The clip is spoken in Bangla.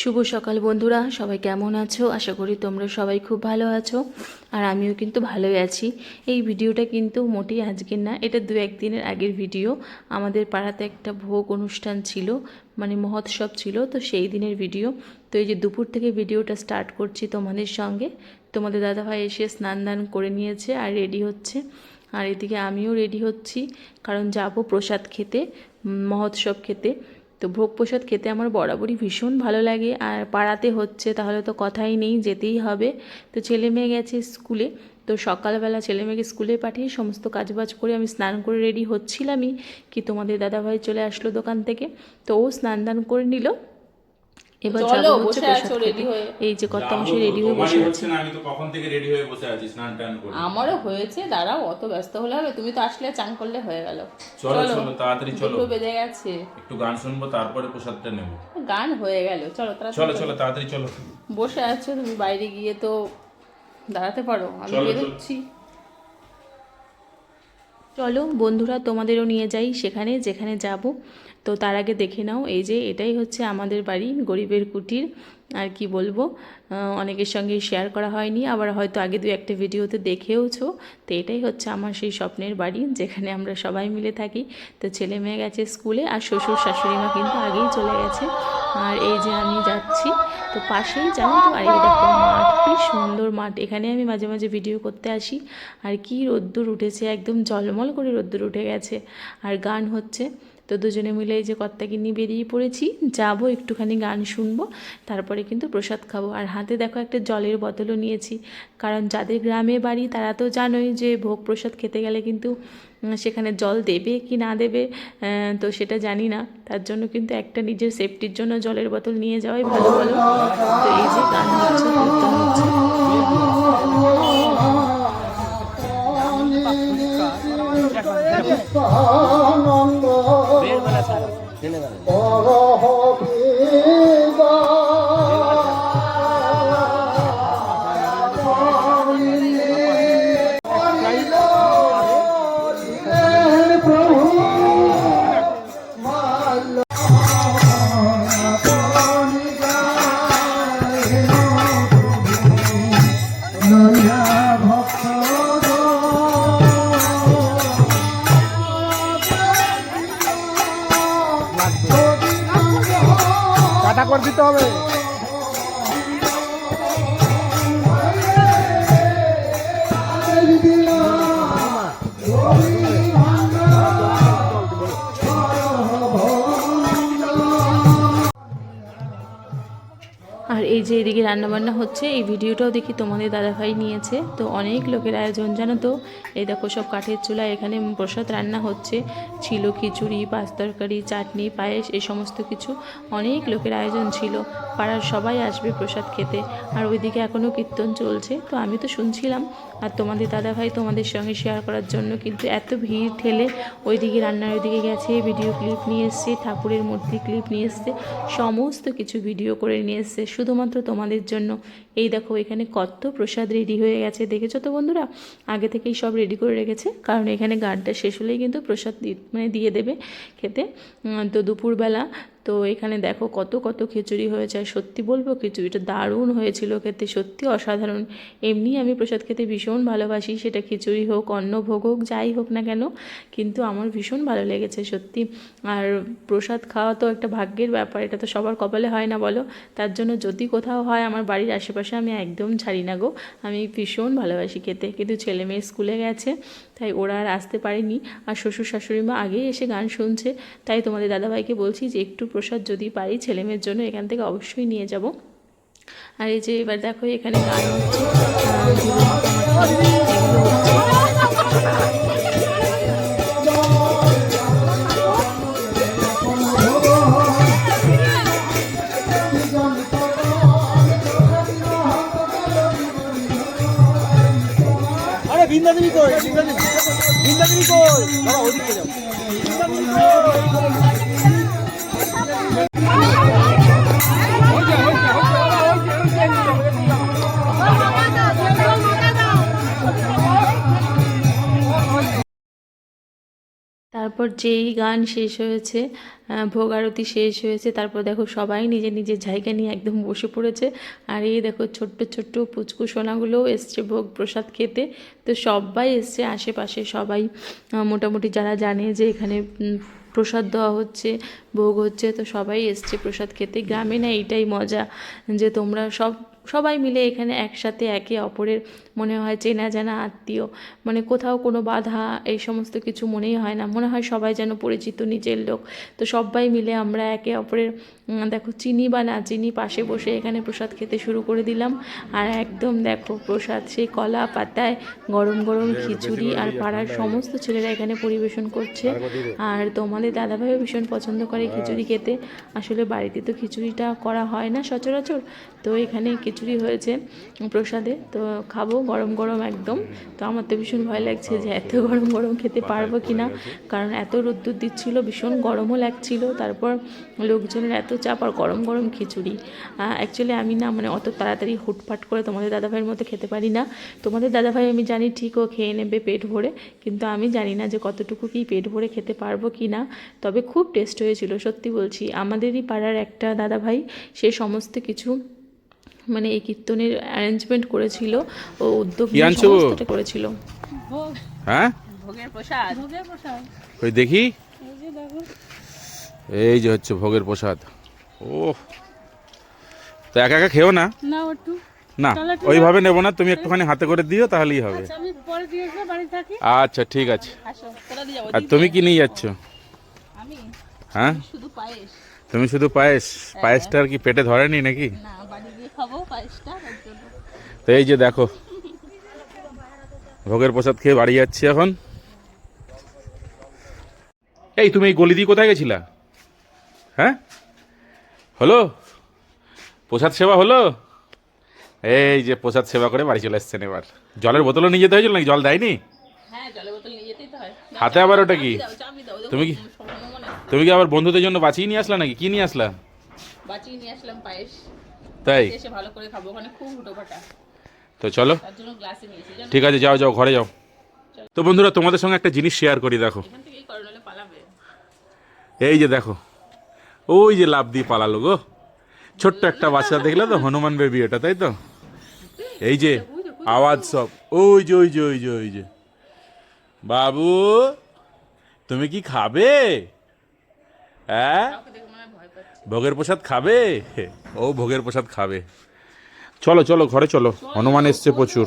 শুভ সকাল বন্ধুরা, সবাই কেমন আছো? আশা করি তোমরা সবাই খুব ভালো আছো, আর আমিও কিন্তু ভালোই আছি। এই ভিডিওটা কিন্তু মোটেই আজকের না, এটা দু একদিনের আগের ভিডিও। আমাদের পাড়াতে একটা ভোগ অনুষ্ঠান ছিল মানে মহোৎসব ছিল, তো সেই দিনের ভিডিও। তো এই যে দুপুর থেকে ভিডিওটা স্টার্ট করছি তোমাদের সঙ্গে। তোমাদের দাদাভাই এসে স্নান দান করে নিয়েছে আর রেডি হচ্ছে। আর এদিকে আমিও রেডি হচ্ছি, কারণ যাব প্রসাদ খেতে, মহোৎসব খেতে। তো ভোগ প্রসাদ খেতে আমার বরাবরই ভীষণ ভালো লাগে। আর পাড়াতে হচ্ছে, তাহলে তো কথাই নেই, যেতেই হবে। তো ছেলে মেয়ে গেছে স্কুলে, তো সকালবেলা ছেলে মেয়েকে স্কুলে পাঠিয়ে সমস্ত কাজবাজ করে আমি স্নান করে রেডি হচ্ছিলামই, কি তোমাদের দাদাভাই চলে আসলো দোকান থেকে। তো ও স্নান দান করে নিল এবার যাব হচ্ছে প্রসাদ খেতে। এই যে কত অংশ রেডি হয়ে বসে আছে। আমি তো কখন থেকে রেডি হয়ে বসে আছি? স্নান টান করে আমারও হয়েছে দাঁড়াও অত ব্যস্ত হলে হবে তুমি তো আসলে চান করলে হয়ে গেল। চলো চলো তাড়াতাড়ি চলো। দুটো বেজে গেছে। একটু গান শুনব তারপরে প্রসাদটা নেব। গান হয়ে গেল চলো চলো চলো। তাড়াতাড়ি চলো। বসে আছো তুমি বাইরে গিয়ে তো দাঁড়াতে পারো আমি। বেরোচ্ছি। চলো, বন্ধুরা তোমাদেরও নিয়ে যাই সেখানে, যেখানে যাব। তো তার আগে দেখে নাও, এই যে এটাই হচ্ছে আমাদের বাড়ি, গরিবের কুটির। আর কি বলব অনেকের সঙ্গে শেয়ার করা হয়নি, আবার হয়তো আগে দু একটা ভিডিওতে দেখেওছো। তো এটাই হচ্ছে আমার সেই স্বপ্নের বাড়ি, যেখানে আমরা সবাই মিলে থাকি। তো ছেলে মেয়ে গেছে স্কুলে, আর শ্বশুর শাশুড়ি মা কিন্তু আগেই চলে গেছে। আর এই যে আমি যাচ্ছি, তো পাশেই জানো তো, আর এই দেখো মাঠ, কি সুন্দর মাঠ। এখানে আমি মাঝে মাঝে ভিডিও করতে আসি, আর কি রোদ্দুর উঠেছে, একদম জলমল করে রোদ্দুর উঠে গেছে। আর গান হচ্ছে, তো দুজনে মিলে এই যে কর্তাকে নিয়ে বেরিয়ে পড়েছি, যাব, একটুখানি গান শুনব, তারপরে কিন্তু প্রসাদ খাব। আর হাতে দেখো একটা জলের বোতলও নিয়েছি, কারণ যাদের গ্রামে বাড়ি তারা তো জানোই যে ভোগ প্রসাদ খেতে গেলে কিন্তু সেখানে জল দেবে কি না দেবে তো সেটা জানি না। তার জন্য কিন্তু একটা নিজের সেফটির জন্য জলের বোতল নিয়ে যাওয়াই ভালো ভালো তো এই যে গান হচ্ছে। হচ্ছে কাটা করে দিতে হবে। এই যে এদিকে রান্নাবান্না হচ্ছে, এই ভিডিওটাও দেখি তোমাদের দাদাভাই নিয়েছে। তো অনেক লোকের আয়োজন, জানো তো? এই দেখো সব কাঠের চুলা এখানে প্রসাদ রান্না হচ্ছে। ছিল খিচুড়ি, পাঁচ তরকারি, চাটনি, পায়েস, এই সমস্ত কিছু অনেক লোকের আয়োজন ছিল। পাড়ার সবাই আসবে প্রসাদ খেতে। আর ওইদিকে এখনও কীর্তন চলছে, তো আমি তো শুনছিলাম। আর তোমাদের দাদাভাই তোমাদের সঙ্গে শেয়ার করার জন্য কিন্তু এত ভিড় ঠেলে ওইদিকে রান্নার ওইদিকে গেছে ভিডিও ক্লিপ নিয়ে এসছে, ঠাকুরের মূর্তি ক্লিপ নিয়ে এসছে, সমস্ত কিছু ভিডিও করে নিয়ে এসছে। শুধুমাত্র তোমাদের জন্য। এই দেখো, এখানে কত প্রসাদ রেডি হয়ে গেছে। দেখেছ তো বন্ধুরা? আগে থেকেই সব রেডি করে রেখেছে। কারণ এখানে গানটা শেষ হলেই কিন্তু প্রসাদ মানে দিয়ে দেবে খেতে। তো দুপুরবেলা তো এখানে দেখো কত কত খিচুড়ি হয়েছে। আর সত্যি বলব, খিচুড়িটা দারুণ হয়েছিল খেতে, সত্যি অসাধারণ। এমনি আমি প্রসাদ খেতে ভীষণ ভালোবাসি, সেটা খিচুড়ি হোক অন্নভোগ হোক, যাই হোক না কেন, কিন্তু আমার ভীষণ ভালো লেগেছে সত্যি। আর প্রসাদ খাওয়া তো একটা ভাগ্যের ব্যাপার, এটা তো সবার কপালে হয় না বলো। তার জন্য যদি কোথাও হয়, আমার বাড়ির আশেপাশে আমি একদম ছাড়ি না গো। আমি ভীষণ ভালোবাসি খেতে। কিন্তু ছেলে মেয়ে স্কুলে গেছে তাই ওরা আর আসতে পারেনি। আর শ্বশুর শাশুড়ি মা আগেই এসে গান শুনছে। তাই তোমাদের দাদাভাইকে বলছি যে, একটু প্রসাদ যদি পারি ছেলেমেয়ের জন্য, এখান থেকে অবশ্যই নিয়ে যাব। আর এই যে এবার দেখো, এখানে গান হচ্ছে। কই বাবা ওদিকে যাও বৃন্দাদেবী তারপর যেই গান শেষ হয়েছে ভোগ আরতি শেষ হয়েছে, তারপর দেখো সবাই নিজের নিজের জায়গা নিয়ে একদম বসে পড়েছে। আর এই দেখো ছোট্ট ছোট্ট পুচকু সোনাগুলোও এসছে ভোগ প্রসাদ খেতে। তো সবাই এসছে, আশেপাশে সবাই মোটামুটি যারা জানে যে এখানে প্রসাদ দেওয়া হচ্ছে, ভোগ হচ্ছে, তো সবাই এসছে প্রসাদ খেতে। গ্রামে না এইটাই মজা যে তোমরা সব সবাই মিলে এখানে একসাথে একে অপরের মনে হয় চেনা জানা আত্মীয় মানে কোথাও কোনো বাধা এই সমস্ত কিছু মনেই হয় না। মনে হয় সবাই যেন পরিচিত নিজের লোক। তো সবাই মিলে আমরা একে অপরের দেখো চিনি বা না চিনি পাশে বসে এখানে প্রসাদ খেতে শুরু করে দিলাম। আর একদম দেখো প্রসাদ সেই কলা পাতায় গরম গরম খিচুড়ি আর পাড়ার সমস্ত ছেলেরা এখানে পরিবেশন করছে। আর তোমাদের দাদাভাইও ভীষণ পছন্দ করে খিচুড়ি খেতে। আসলে বাড়িতে তো খিচুড়িটা করা হয় না সচরাচর। তো এখানে খিচুড়ি হয়েছে প্রসাদে তো খাব গরম গরম একদম। তো আমার তো ভীষণ ভয় লাগছে যে এত গরম গরম খেতে পারব কি না কারণ এত রোদ্দুর দিচ্ছিল ভীষণ গরমও লাগছিল। তারপর লোকজনের এত চাপ আর গরম গরম খিচুড়ি। অ্যাকচুয়ালি আমি না মানে অত তাড়াতাড়ি হুটপাট করে তোমাদের দাদাভাইয়ের মতো খেতে পারি না। তোমাদের দাদাভাই আমি জানি ঠিক ও খেয়ে নেবে পেট ভরে কিন্তু আমি জানি না যে কতটুকু কি পেট ভরে খেতে পারব কি না তবে খুব টেস্ট হয়েছিল সত্যি বলছি। আমাদেরই পাড়ার একটা দাদাভাই সে সমস্ত কিছু মানে এই কীর্তনের অ্যারেঞ্জমেন্ট করেছিল ও উদ্যোগ কি নিয়ে সমস্তটা করেছিল। হ্যাঁ? ভোগের প্রসাদ। ওই দেখি। এই যে হচ্ছে ভোগের প্রসাদ। ও তো একা একা খেও না? না একটু। না ওইভাবে নেব না তুমি একটুখানি হাতে করে দিও তাহলেই হবে। আমি পরে দিয়ে আসব বাড়ি থাকি। আচ্ছা ঠিক আছে। আসো তোরা দিয়ে যাব আর তুমি কি নিয়ে যাচ্ছ? হ্যাঁ? তুমি শুধু পায়েস। পায়েসটা আর কি পেটে ধরেনি নাকি? খাব পায়েসটা তার জন্য। তো এই যে দেখো ভোগের প্রসাদ খেয়ে বাড়ি যাচ্ছি এখন। এই তুমি এই গলি দিয়ে কোথায় গেছিলা? হ্যাঁ? হলো? প্রসাদ সেবা হলো? এই যে প্রসাদ সেবা করে বাড়ি চলে এসছেন এবার। জলের বোতলও নিয়ে যেতে হয়েছিল নাকি? জল দেয়নি? হ্যাঁ হাতে আবার ওটা কি? তুমি কি তুমি কি আবার বন্ধুদের জন্য বাঁচিয়ে নিয়ে আসলা নাকি? কি নিয়ে আসলা? বাঁচিয়ে নিয়ে আসলাম পায়েস। তাই? এসে ভালো করে খাব ওখানে খুব হুটোপাটা তো চলো। ঠিক আছে যাও যাও ঘরে যাও। তো বন্ধুরা তোমাদের সঙ্গে একটা জিনিস শেয়ার করি দেখো। এই যে দেখো ওই যে লাভ দিয়ে পালালো গো। ছোট্ট একটা বাচ্চা দেখলে তো? হনুমান বেবি এটা তাই তো? এই যে আওয়াজ সব ওই যে ওই যে ওই যে ওই যে। বাবু তুমি কি খাবে? হ্যাঁ? ভোগের প্রসাদ খাবে? ও ভোগের প্রসাদ খাবে। চলো চলো ঘরে চলো। হনুমান এসছে প্রচুর।